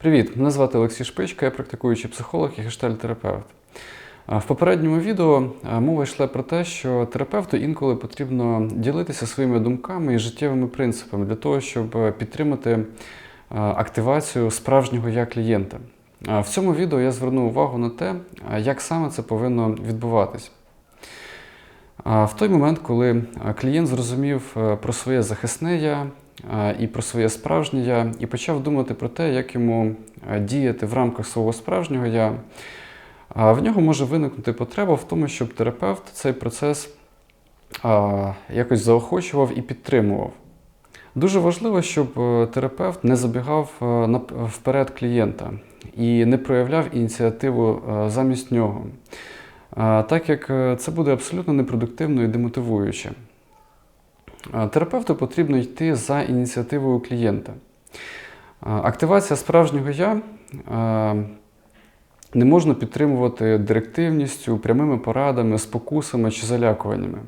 Привіт! Мене звати Олексій Шпичка, я практикуючий психолог і гештальтерапевт. В попередньому відео мова йшла про те, що терапевту інколи потрібно ділитися своїми думками і життєвими принципами для того, щоб підтримати активацію справжнього я клієнта. В цьому відео я зверну увагу на те, як саме це повинно відбуватись. В той момент, коли клієнт зрозумів про своє захисне я і про своє справжнє я, і почав думати про те, як йому діяти в рамках свого справжнього я, в нього може виникнути потреба в тому, щоб терапевт цей процес якось заохочував і підтримував. Дуже важливо, щоб е, терапевт не забігав е, вперед клієнта і не проявляв ініціативу е, замість нього, так як е, це буде абсолютно непродуктивно і демотивуюче. Терапевту потрібно йти за ініціативою клієнта. Активація справжнього я не можна підтримувати директивністю, прямими порадами, спокусами чи залякуваннями.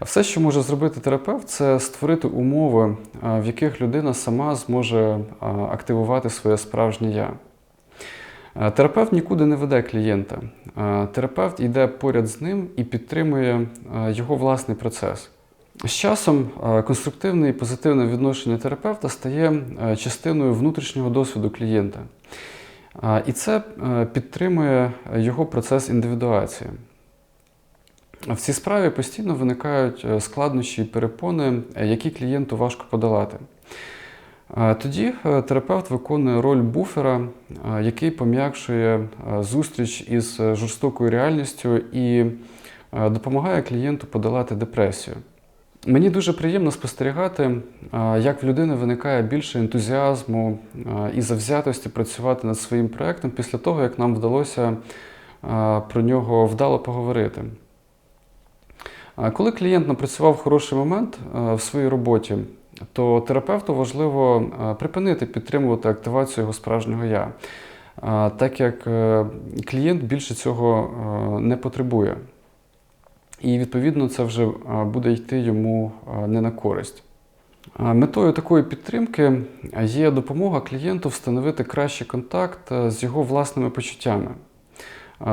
Все, що може зробити терапевт, це створити умови, в яких людина сама зможе активувати своє справжнє я. Терапевт нікуди не веде клієнта. Терапевт йде поряд з ним і підтримує його власний процес. З часом конструктивне і позитивне відношення терапевта стає частиною внутрішнього досвіду клієнта. І це е, підтримує його процес індивідуації. В цій справі постійно виникають е, складнощі і перепони, е, які клієнту важко подолати. Е, Тоді е, терапевт виконує роль буфера, е, який пом'якшує е, зустріч із е, жорстокою реальністю і е, допомагає клієнту подолати депресію. Мені дуже приємно спостерігати, е, як в людини виникає більше ентузіазму е, і завзятості працювати над своїм проєктом після того, як нам вдалося е, про нього вдало поговорити. Коли клієнт напрацював хороший момент в своїй роботі, то терапевту важливо припинити підтримувати активацію його справжнього я, так як клієнт більше цього не потребує. І відповідно це вже е, буде йти йому е, не на користь. Метою такої підтримки є допомога клієнту встановити кращий контакт е, з його власними почуттями.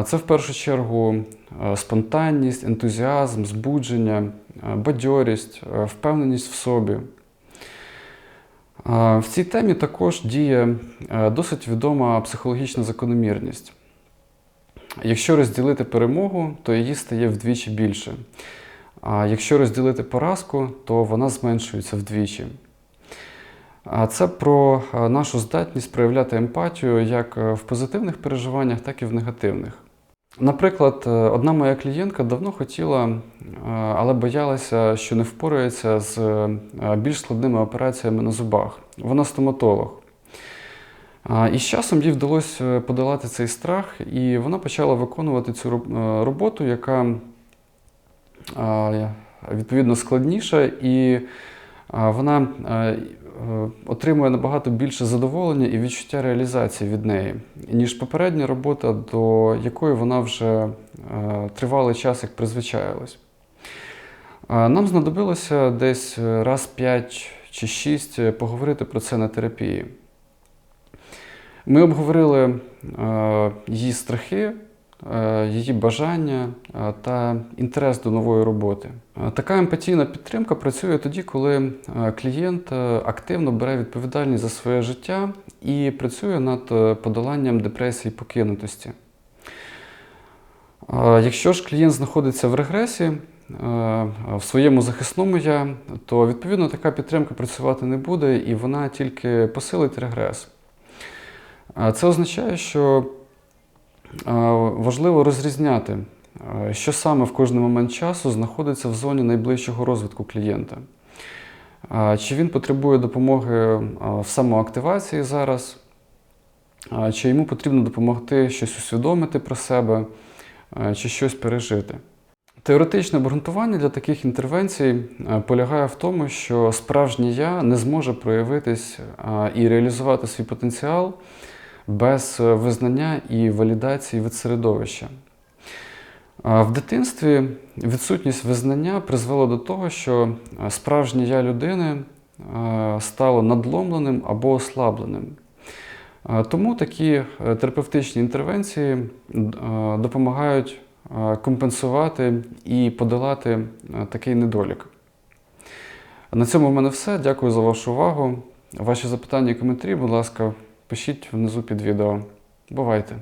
Це в першу чергу е, спонтанність, ентузіазм, збудження, е, бадьорість, е, впевненість в собі. В цій темі також діє е, досить відома психологічна закономірність. Якщо розділити перемогу, то її стає вдвічі більше. А якщо розділити поразку, то вона зменшується вдвічі. А це про нашу здатність проявляти емпатію як е, в позитивних переживаннях, так і в негативних. Наприклад, е, одна моя клієнтка давно хотіла, е, але боялася, що не впорається з більш складними операціями на зубах. Вона стоматолог. І з часом їй вдалося подолати цей страх, і вона почала виконувати цю е, роботу, яка відповідно складніша, і вона е, е, отримує набагато більше задоволення і відчуття реалізації від неї, ніж попередня робота, до якої вона вже е, тривалий час як призвичаїлась. Нам знадобилося десь раз 5 чи 6 поговорити про це на терапії. Ми обговорили е, її страхи, е, її бажання е, та інтерес до нової роботи. Така емпатійна підтримка працює тоді, коли клієнт активно бере відповідальність за своє життя і працює над подоланням депресії і покинутості. Якщо ж клієнт знаходиться в регресі, в своєму захисному я, то відповідно така підтримка працювати не буде і вона тільки посилить регрес. Це означає, що важливо розрізняти, що саме в кожний момент часу знаходиться в зоні найближчого розвитку клієнта. Чи він потребує допомоги в самоактивації зараз, чи йому потрібно допомогти щось усвідомити про себе, чи щось пережити. Теоретичне обґрунтування для таких інтервенцій полягає в тому, що справжнє я не зможе проявитись і реалізувати свій потенціал без е, визнання і валідації від середовища. В дитинстві відсутність визнання призвела до того, що е, справжнє я людини е, стало надломленим або ослабленим. Тому такі терапевтичні інтервенції допомагають компенсувати і подолати такий недолік. На цьому в мене все. Дякую за вашу увагу. Ваші запитання і коментарі, будь ласка, пишіть внизу під відео. Бувайте!